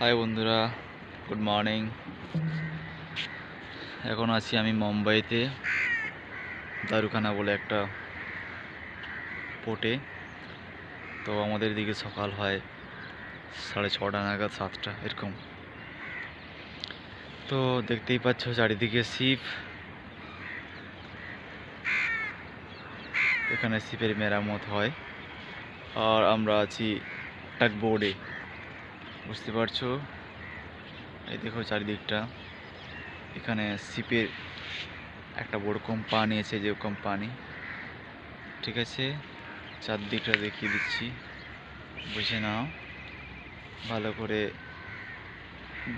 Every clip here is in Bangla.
হাই বন্ধুরা। গুড মর্নিং এখন আছি আমি মুম্বাইতে, দারুখানা বলে একটা পোর্টে তো আমাদের দিকে সকাল হয় সাড়ে ছটা নাগাদ, সাতটা, এরকম। তো দেখতেই পাচ্ছ চারিদিকে শিপ। এখানে শিপের মেরামত হয়। আর আমরা আছি টাক বোর্ডে বুঝতে পারছ? এই দেখো চারিদিকটা। এখানে শিপের একটা বড় কোম্পানি আছে যে কোম্পানি ঠিক আছে? চারদিকটা দেখিয়ে দিচ্ছি, বুঝে নাও। ভালো করে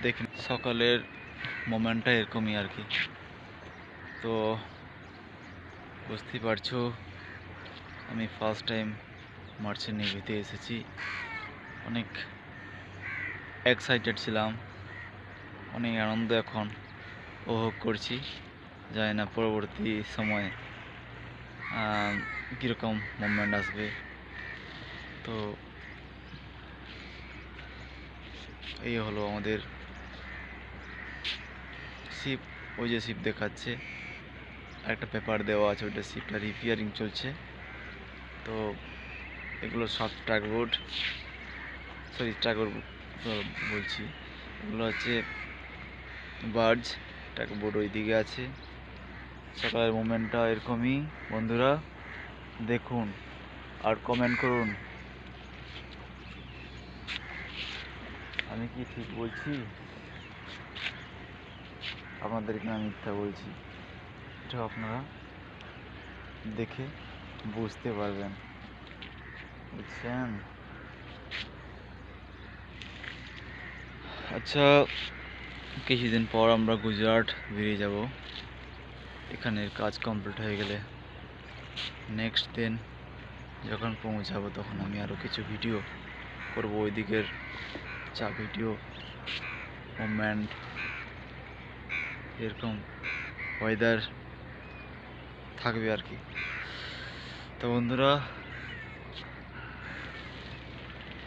দেখে সকালের মোমেন্টটা এরকমই আর কি। তো বুঝতেই পারছ, আমি ফার্স্ট টাইম মার্চেন্ট নেভিতে এসেছি। অনেক এক্সাইটেড ছিলাম। অনেক আনন্দ এখন উপভোগ করছি। জানি না পরবর্তী সময়ে কীরকম মুভমেন্ট আসবে। তো এই হলো আমাদের শিপ ওই যে শিপ দেখাচ্ছে। একটা পেপার দেওয়া আছে, ওইটা শিপটা রিপেয়ারিং চলছে। তো এগুলো সব ট্রাক বোর্ড সরি ট্রাক বলছি, এগুলো হচ্ছে বার্জ ট্রাক বোর্ড ওই দিকে আছে। সকালের মুভমেন্টটা এরকমই, বন্ধুরা, দেখুন আর কমেন্ট করুন। আমি কি ঠিক বলছি? আপনাদেরকে আমি মিথ্যা বলছি। এটা আপনারা দেখে বুঝতে পারবেন। বুঝছেন? আচ্ছা কিছুদিন পর আমরা গুজরাট বেরিয়ে যাব। এখানের কাজ কমপ্লিট হয়ে গেলে নেক্সট দিন যখন পৌঁছাবো তখন আমি আরও কিছু ভিডিও করব। ওই দিকের চা ভিডিও মুভমেন্ট এরকম ওয়েদার থাকবে আর কি। তো বন্ধুরা,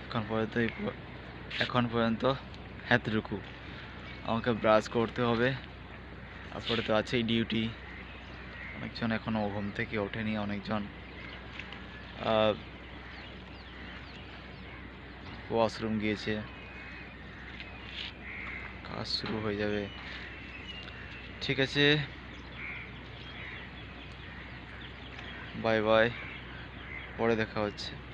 এখন পর্যন্ত এখন পর্যন্ত এতটুকু। আমাকে ব্রাশ করতে হবে। তারপরে তো আছেই ডিউটি অনেকজন এখনও ঘুম থেকে ওঠেনি, অনেকজন। ওয়াশরুম গিয়েছে। কাজ শুরু হয়ে যাবে। ঠিক আছে। বাই বাই পরে দেখা হচ্ছে।